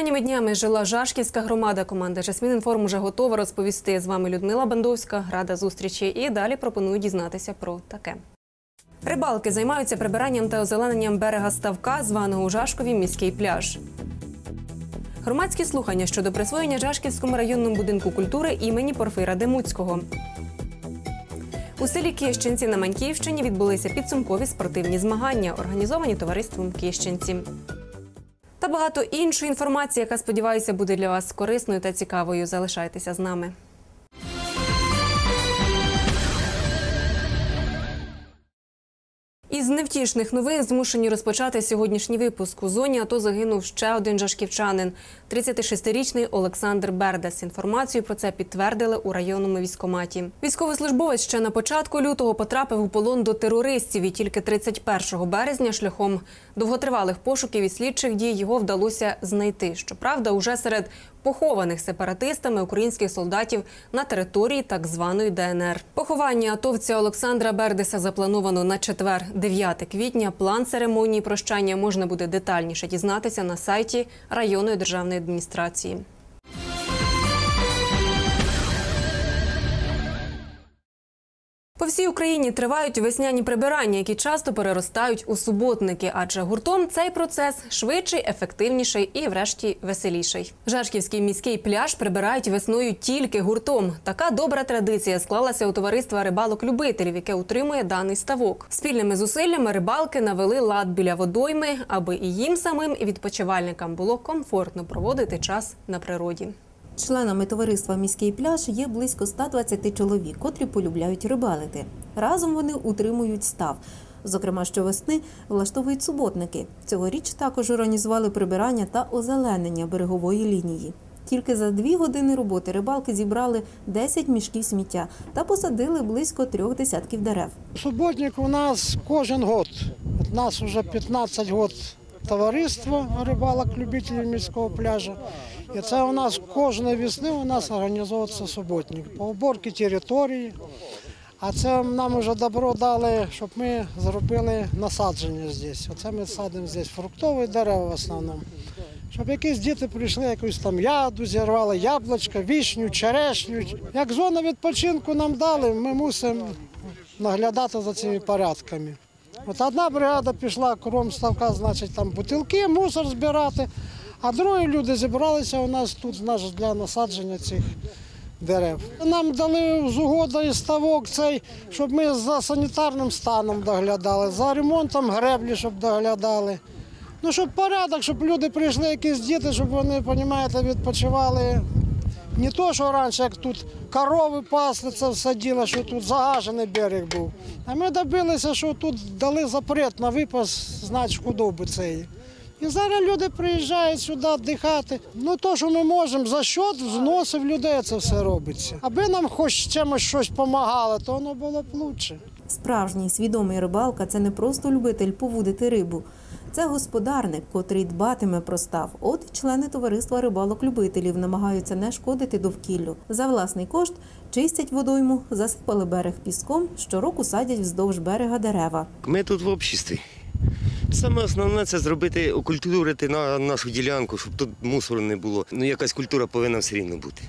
Останніми днями жила Жашківська громада, команда Жасмін Інформ уже готова розповісти. З вами Людмила Бандовська. Рада зустрічі. І далі пропоную дізнатися про таке. Рибалки займаються прибиранням та озелененням берега ставка, званого у Жашкові міський пляж. Громадські слухання щодо присвоєння Жашківському районному будинку культури імені Порфира Демуцького. У селі Кіщенці на Маньківщині відбулися підсумкові спортивні змагання, організовані товариством Кіщенці. Багато іншої інформації, яка сподіваюся буде для вас корисною та цікавою. Залишайтеся з нами. Із невтішних новин змушені розпочати сьогоднішній випуск. У зоні АТО загинув ще один жашківчанин – 36-ричний Олександр Бердес. Інформацію про це підтвердили у районному військкоматі. Військовослужбовець ще на початку лютого потрапив у полон до терористів. І тільки 31 березня шляхом довготривалих пошуків і слідчих дій його вдалося знайти. Щоправда, уже серед похованих сепаратистами українських солдатів на території так званої ДНР. Поховання атовця Олександра Бердеса заплановано на четвер, 9 квітня. План церемонії прощання можна буде детальніше дізнатися на сайті районної державної адміністрації. По всій Україні тривають весняні прибирання, які часто переростають у суботники, адже гуртом цей процес швидший, ефективніший і, врешті, веселіший. Жашківський міський пляж прибирають весною тільки гуртом. Така добра традиція склалася у товариства рибалок-любителів, яке утримує даний ставок. Спільними зусиллями рибалки навели лад біля водойми, аби і їм самим, і відпочивальникам було комфортно проводити час на природі. Членами товариства Міський пляж є близько 120 чоловік, котрі полюбляють рибалити. Разом вони утримують став. Зокрема, щовесни влаштовують суботники. Цьогоріч також організували прибирання та озеленення берегової лінії. Тільки за дві години роботи рибалки зібрали 10 мішків сміття та посадили близько трьох десятків дерев. Суботник у нас кожен год. У нас вже 15 років товариство рибалок любителів міського пляжу. І це у нас кожної весни у нас організовується суботник по уборці території. А це нам вже добро дали, щоб ми зробили насадження здесь. Оце ми садимо здесь фруктові дерева в основному. Щоб якісь діти прийшли, якусь там яду зірвали, яблучко, вішню, черешню. Як зона відпочинку нам дали, ми мусимо наглядати за цими порядками. От одна бригада пішла кром ставка, значить, там бутилки, мусор збирати, а другі люди зібралися у нас тут для насадження цих дерев. Нам дали з угодою ставок цей, щоб ми за санітарним станом доглядали, за ремонтом греблі, щоб доглядали. Ну, щоб порядок, щоб люди прийшли, якісь діти, щоб вони, розумієте, відпочивали. Не то, що раніше, як тут корови пасли, це все діло, що тут загажений берег був. А ми добилися, що тут дали запрет на випас, значить, худоби цієї. І зараз люди приїжджають сюди віддихати. Ну, то, що ми можемо, за счет взносів людей це все робиться. Аби нам хоч чимось щось допомагало, то воно було б краще. Справжній свідомий рибалка це не просто любитель повудити рибу. Це господарник, котрий дбатиме про став. От члени товариства рибалок-любителів намагаються не шкодити довкіллю. За власний кошт чистять водойму, засипали берег піском, щороку садять вздовж берега дерева. Ми тут в обществі. Саме основне це зробити, окультурити на нашу ділянку, щоб тут мусору не було. Ну, якась культура повинна все рівно бути.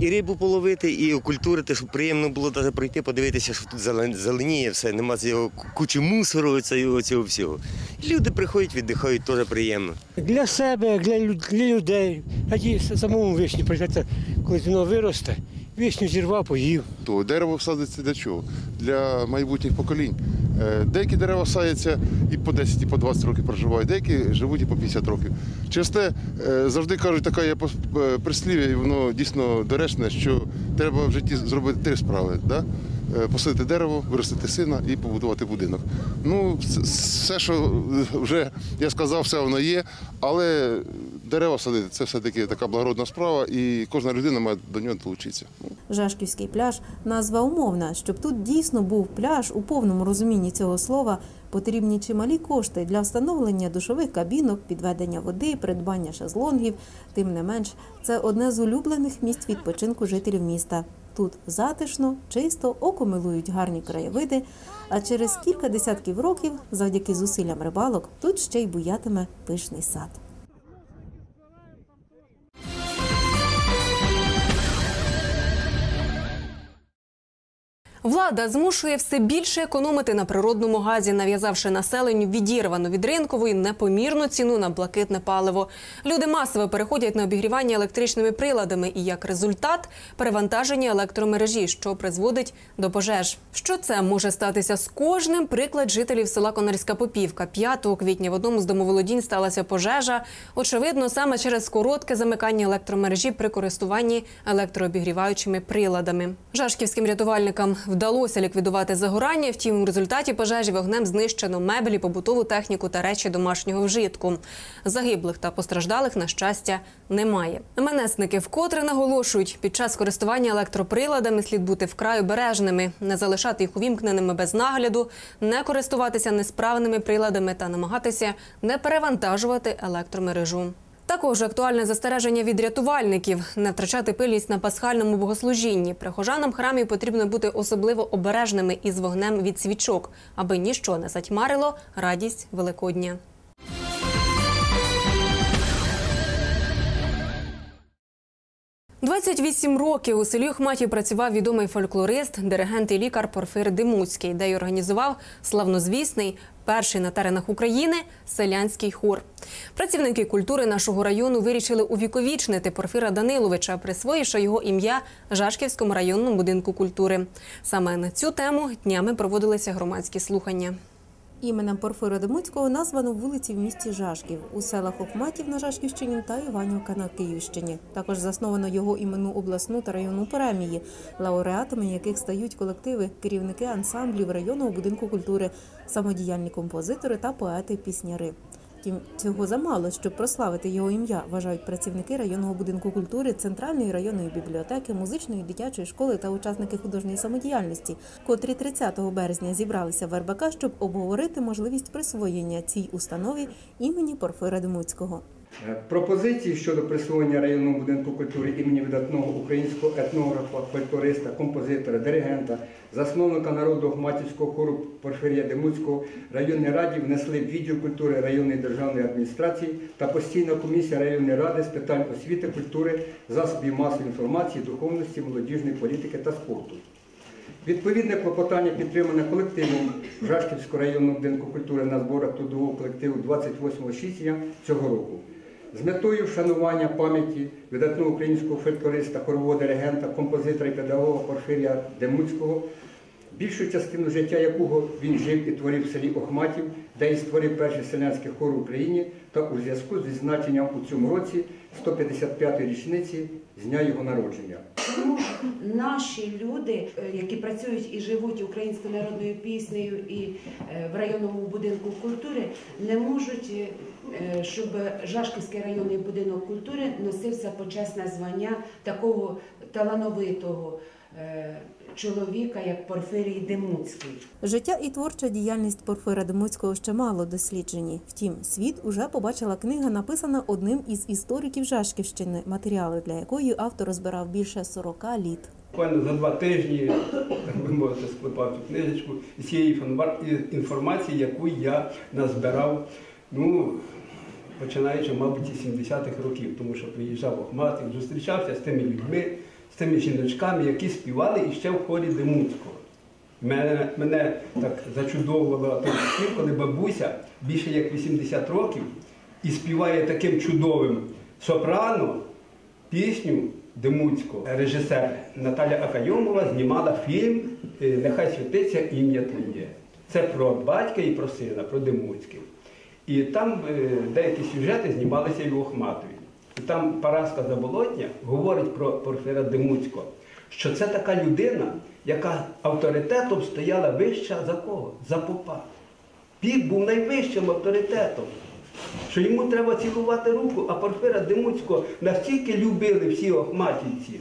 І рибу половити, і окультурити, щоб приємно було навіть пройти, подивитися, що тут зеленіє все, нема цього кучі мусору, цього, цього всього. І люди приходять, віддихають, теж приємно. Для себе, для, для людей. А ті самому вишні прийдеться, коли воно виросте, вишню зірвав, поїв. То дерево садиться для чого? Для майбутніх поколінь. Е, Деякі дерева садяться і по 10, і по 20 років проживають, деякі живуть і по 50 років. Через те е, завжди кажуть, така є е, прислів'я, і воно дійсно доречне, що треба в житті зробити три справи. Да? Посадити дерево, виростити сина і побудувати будинок. Ну, все, що вже я сказав, все воно є, але дерева садити це все-таки така благородна справа, і кожна людина має до нього долучитися. Жашківський пляж назва умовна. Щоб тут дійсно був пляж у повному розумінні цього слова, потрібні чималі кошти для встановлення душових кабінок, підведення води, придбання шезлонгів. Тим не менш, це одне з улюблених місць відпочинку жителів міста. Тут затишно, чисто, око милують гарні краєвиди. А через кілька десятків років, завдяки зусиллям рибалок, тут ще й буятиме пишний сад. Влада змушує все більше економити на природному газі, нав'язавши населенню відірвану від ринкової непомірну ціну на блакитне паливо. Люди масово переходять на обігрівання електричними приладами і як результат перевантаження електромережі, що призводить до пожеж. Що це може статися з кожним? Приклад жителів села Конарська Попівка. 5 квітня в одному з домоволодінь сталася пожежа. Очевидно, саме через коротке замикання електромережі при користуванні електрообігріваючими приладами. Жашківським рятувальникам вдалося ліквідувати загорання. Втім, у результаті пожежі вогнем знищено меблі, побутову техніку та речі домашнього вжитку. Загиблих та постраждалих, на щастя, немає. МНСники вкотре наголошують, під час користування електроприладами слід бути вкрай обережними, не залишати їх увімкненими без нагляду, не користуватися несправними приладами та намагатися не перевантажувати електромережу. Також актуальне застереження від рятувальників не втрачати пильність на пасхальному богослужінні. Прихожанам храмів потрібно бути особливо обережними із вогнем від свічок, аби ніщо не затьмарило радість Великодня. «28 років у селі Охматі працював відомий фольклорист, диригент і лікар Порфир Димуцький, де й організував славнозвісний перший на теренах України селянський хор. Працівники культури нашого району вирішили увіковічнити Порфира Даниловича, присвоївши його ім'я Жашківському районному будинку культури. Саме на цю тему днями проводилися громадські слухання. Іменем Порфира Демуцького названо вулиці в місті Жашків у селах Охматів на Жашківщині та Іванівка на Київщині. Також засновано його імену обласну та районну премії, лауреатами яких стають колективи, керівники ансамблів районного будинку культури, самодіяльні композитори та поети-пісняри. Втім, цього замало, щоб прославити його ім'я, вважають працівники районного будинку культури, центральної районної бібліотеки, музичної дитячої школи та учасники художньої самодіяльності, котрі 30 березня зібралися в РБК, щоб обговорити можливість присвоєння цій установі імені Порфира Демуцького. Е, Пропозиції щодо присвоєння районному будинку культури імені видатного українського етнографа, фольклориста, композитора, диригента, засновника народу Охматівського хору Порфирія Демуцького районній раді внесли відділ культури районної державної адміністрації та постійна комісія районної ради з питань освіти, культури, засобів масової інформації, духовності, молодіжної політики та спорту. Відповідне клопотання підтримане колективом Жашківського районного будинку культури на зборах трудового колективу 28 січня цього року. З метою вшанування пам'яті видатного українського фольклориста, хорового диригента, композитора і педагога Порфирія Демуцького, більшу частину життя якого він жив і творив в селі Охматів, де і створив перший селянський хор в Україні, та у зв'язку з відзначенням у цьому році 155-ї річниці з дня його народження. Тому наші люди, е, які працюють і живуть українською народною піснею і е, в районному будинку культури, не можуть, е, щоб Жашківський районний будинок культури носився почесне звання такого талановитого чоловіка, як Порфирій Демуцький. Життя і творча діяльність Порфира Демуцького ще мало досліджені. Втім, світ уже побачила книга, написана одним із істориків Жашківщини, матеріали для якої автор розбирав більше 40 літ. Буквально за два тижні, так би мовити, склепав цю книжечку із цієї інформа- інформації, яку я назбирав, ну, починаючи, мабуть, із 70-х років, тому що приїжджав в Охматів, зустрічався з тими людьми, з тими жіночками, які співали іще в хорі Демуцького. Мене, мене так зачудовувало той спів, коли бабуся більше як 80 років і співає таким чудовим сопрано пісню Демуцького. Режисер Наталя Акайомова знімала фільм е, Нехай святиться ім'я Твоє. Це про батька і про сина, про Демуцьких. І там е, деякі сюжети знімалися і в Охматові. І там Параска Заболотня говорить про Порфира Демуцького, що це така людина, яка авторитетом стояла вища за кого? За попа. Піп був найвищим авторитетом, що йому треба цілувати руку, а Порфира Демуцького настільки любили всі охматівці,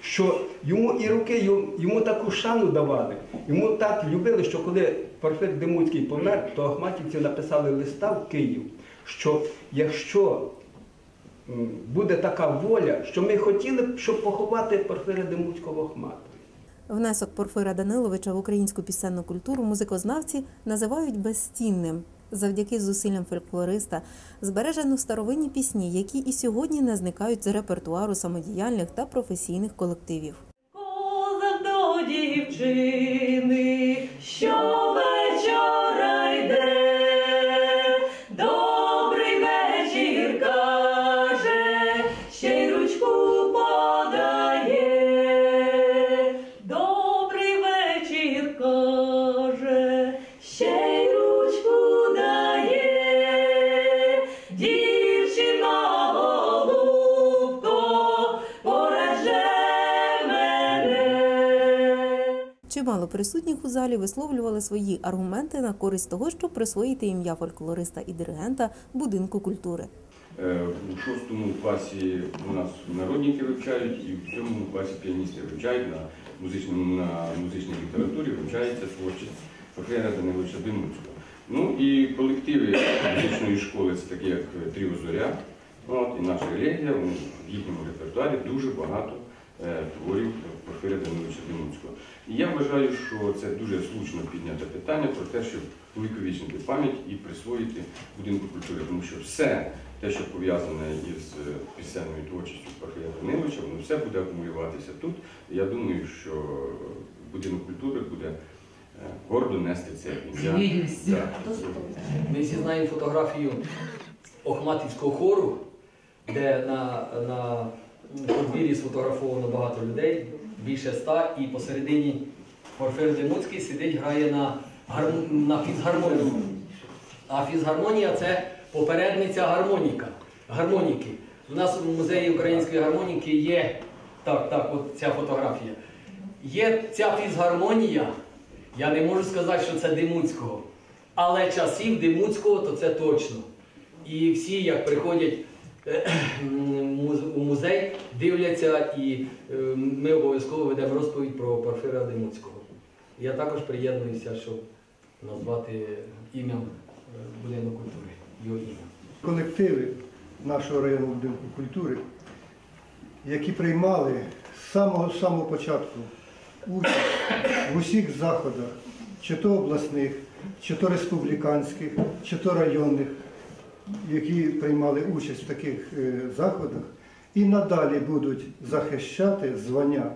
що йому і руки, йому, таку шану давали, йому так любили, що коли Порфир Демуцький помер, то охматівці написали листа в Київ, що якщо буде така воля, що ми хотіли б, щоб поховати Порфира Демуцького в Внесок Порфира Даниловича в українську пісенну культуру музикознавці називають безцінним. Завдяки зусиллям фольклориста збережено старовинні пісні, які і сьогодні не зникають з репертуару самодіяльних та професійних колективів. Козак до дівчини Щовечора присутніх у залі висловлювали свої аргументи на користь того, щоб присвоїти ім'я фольклориста і диригента будинку культури. Е, У шостому класі у нас народники вивчають, і в сьомому класі піаністи вивчають на музичному на музичній літературі вивчається творчість Порфирія Даниловича Димуцького. Ну і колективи музичної школи, це такі як Тріо Зоря, от, і наша елегія, в їхньому репертуарі дуже багато творів Порфирія Даниловича Димуцького. І я вважаю, що це дуже слушно підняте питання про те, щоб увіковічнити пам'ять і присвоїти будинку культури, тому що все те, що пов'язане із е, пісенною творчістю Порфирія Даниловича, воно все буде акумулюватися тут. І я думаю, що будинок культури буде е, гордо нести це ім'я. Ми всі знаємо фотографію Охматівського хору, де на, на подвір'ї сфотографовано багато людей, більше ста, і посередині Порфир Демуцький сидить, грає на, гарм- на фізгармонії. А фізгармонія це попередниця гармоніка, гармоніки. У нас у музеї української гармоніки є так, так, от ця фотографія. Є ця фізгармонія, я не можу сказати, що це Димуцького, але часів Димуцького то це точно. І всі, як приходять у музей, дивляться, і е, ми обов'язково ведемо розповідь про Порфира Димуцького. Я також приєднуюся, щоб назвати ім'ям е, будинку культури, його ім'я. колективи нашого районного будинку культури, які приймали з самого самого початку участь в усіх заходах, чи то обласних, чи то республіканських, чи то районних, які приймали участь в таких е, заходах, і надалі будуть захищати звання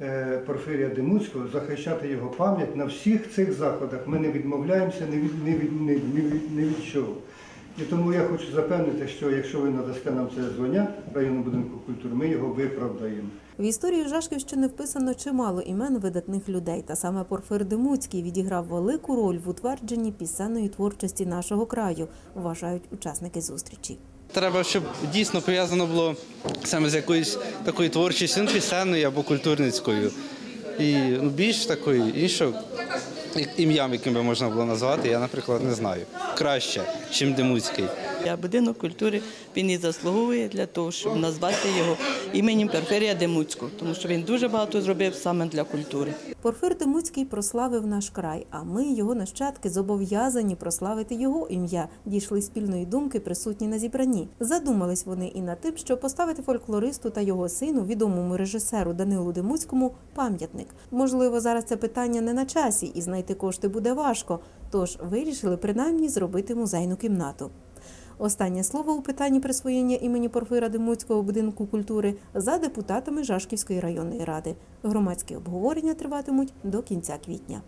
е, Порфирія Демуцького, захищати його пам'ять на всіх цих заходах. Ми не відмовляємося ні від, ні від, ні, від, ні від чого. І тому я хочу запевнити, що якщо ви надасте нам це звання районного будинку культури, ми його виправдаємо. В історію Жашківщини вписано чимало імен видатних людей, та саме Порфир Демуцький відіграв велику роль в утвердженні пісенної творчості нашого краю, вважають учасники зустрічі. Треба, щоб дійсно пов'язано було саме з якоюсь такою творчістю, ну, пісенною або культурницькою. І ну, більш такою іншого ім'ям, яким би можна було назвати, я, наприклад, не знаю. Краще, ніж Демуцький. А будинок культури він і заслуговує для того, щоб назвати його іменем Перферія Демуцького, тому що він дуже багато зробив саме для культури. Порфир Демуцький прославив наш край, а ми, його нащадки, зобов'язані прославити його ім'я. Дійшли спільної думки, присутні на зібранні. Задумались вони і над тим, щоб поставити фольклористу та його сину, відомому режисеру Данилу Демуцькому, пам'ятник. Можливо, зараз це питання не на часі, і знайти кошти буде важко. Тож вирішили принаймні зробити музейну кімнату. Останнє слово у питанні присвоєння імені Порфира Демуцького будинку культури за депутатами Жашківської районної ради. Громадські обговорення триватимуть до кінця квітня.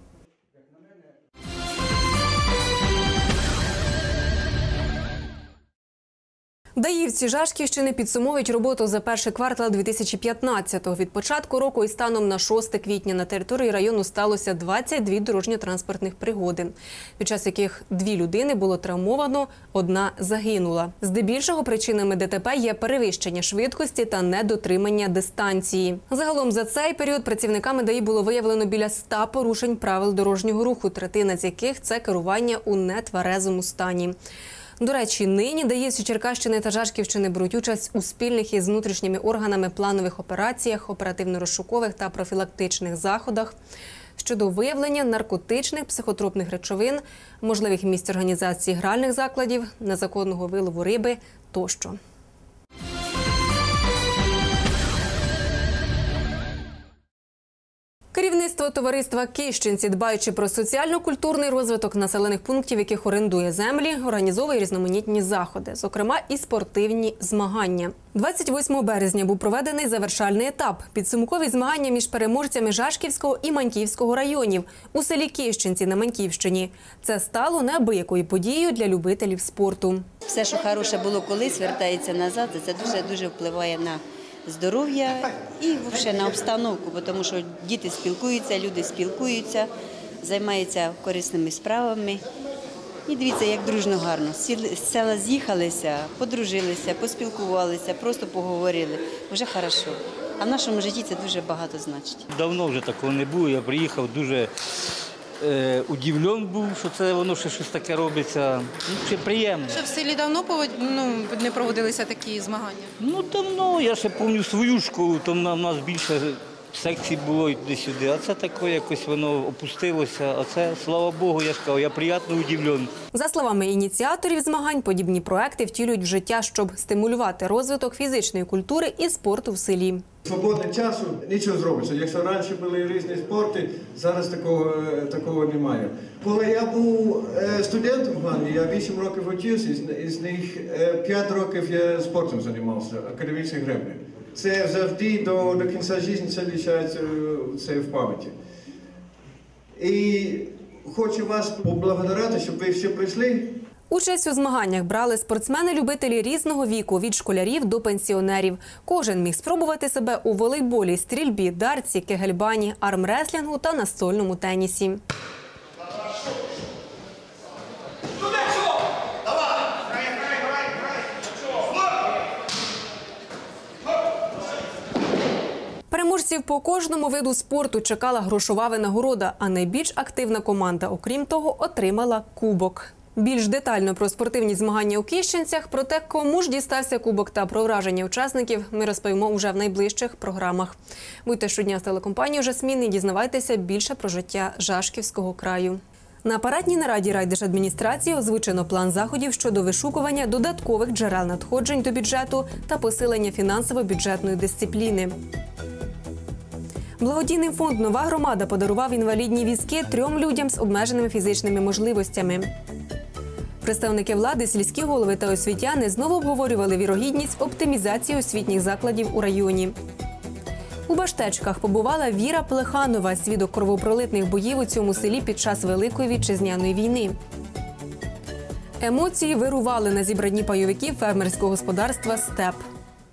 Даївці Жашківщини підсумовують роботу за перший квартал 2015-го. Від початку року і станом на 6 квітня на території району сталося 22 дорожньо-транспортних пригоди, під час яких дві людини було травмовано, одна загинула. Здебільшого причинами ДТП є перевищення швидкості та недотримання дистанції. Загалом за цей період працівниками ДАІ було виявлено біля 100 порушень правил дорожнього руху, третина з яких це керування у нетверезому стані. До речі, нині даївці Черкащини та Жашківщини беруть участь у спільних із внутрішніми органами планових операціях, оперативно-розшукових та профілактичних заходах щодо виявлення наркотичних психотропних речовин, можливих місць організації гральних закладів, незаконного вилову риби тощо. Керівництво товариства Кищенці, дбаючи про соціально-культурний розвиток населених пунктів, яких орендує землі, організовує різноманітні заходи, зокрема і спортивні змагання. 28 березня був проведений завершальний етап підсумкові змагання між переможцями Жашківського і Маньківського районів у селі Кищенці на Маньківщині. Це стало неабиякою подією для любителів спорту. Все, що хороше було колись, вертається назад, це дуже дуже впливає на здоров'я і взагалі на обстановку, тому що діти спілкуються, люди спілкуються, займаються корисними справами. І дивіться, як дружно гарно. З села з'їхалися, подружилися, поспілкувалися, просто поговорили. Вже хорошо. А в нашому житті це дуже багато значить. Давно вже такого не було. Я приїхав дуже е, удивлен був, що це воно ще щось таке робиться. Ну, це приємно. Що в селі давно повод- ну, не проводилися такі змагання? Ну давно, я ще пам'ятаю свою школу, там на- в нас більше секцій було і туди-сюди, а це таке якось воно опустилося. А це, слава Богу, я ж кажу, я приємно удивлен. За словами ініціаторів змагань, подібні проекти втілюють в життя, щоб стимулювати розвиток фізичної культури і спорту в селі. Свободного часу нічого зробиться. Якщо раніше були різні спорти, зараз такого, е, такого немає. Коли я був е, студентом в Глані, я 8 років вчився, із, них 5 років я спортом займався, академічним греблею. Це завжди до, до кінця життя це лишається це в пам'яті. І хочу вас поблагодарити, щоб ви всі прийшли. Участь у змаганнях брали спортсмени-любителі різного віку від школярів до пенсіонерів. Кожен міг спробувати себе у волейболі, стрільбі, дарці, кегельбані, армреслінгу та настольному тенісі. Переможців по кожному виду спорту чекала грошова винагорода, а найбільш активна команда, окрім того, отримала кубок. Більш детально про спортивні змагання у Кіщенцях, про те, кому ж дістався кубок та про враження учасників, ми розповімо уже в найближчих програмах. Будьте щодня з телекомпанією «Жасмін» і дізнавайтеся більше про життя Жашківського краю. На апаратній нараді райдержадміністрації озвучено план заходів щодо вишукування додаткових джерел надходжень до бюджету та посилення фінансово-бюджетної дисципліни. Благодійний фонд Нова громада подарував інвалідні візки трьом людям з обмеженими фізичними можливостями. Представники влади, сільські голови та освітяни знову обговорювали вірогідність оптимізації освітніх закладів у районі. У Баштечках побувала Віра Плеханова, свідок кровопролитних боїв у цьому селі під час Великої вітчизняної війни. Емоції вирували на зібранні пайовиків фермерського господарства Степ.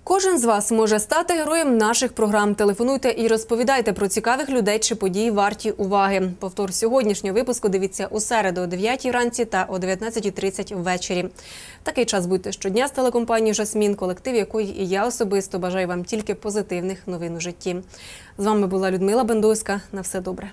Кожен з вас може стати героєм наших програм. Телефонуйте і розповідайте про цікавих людей чи події варті уваги. Повтор сьогоднішнього випуску дивіться у середу о 9 ранці та о 19.30 ввечері. Такий час будьте щодня з телекомпанією Жасмін, колектив якої і я особисто бажаю вам тільки позитивних новин у житті. З вами була Людмила Бендовська. На все добре.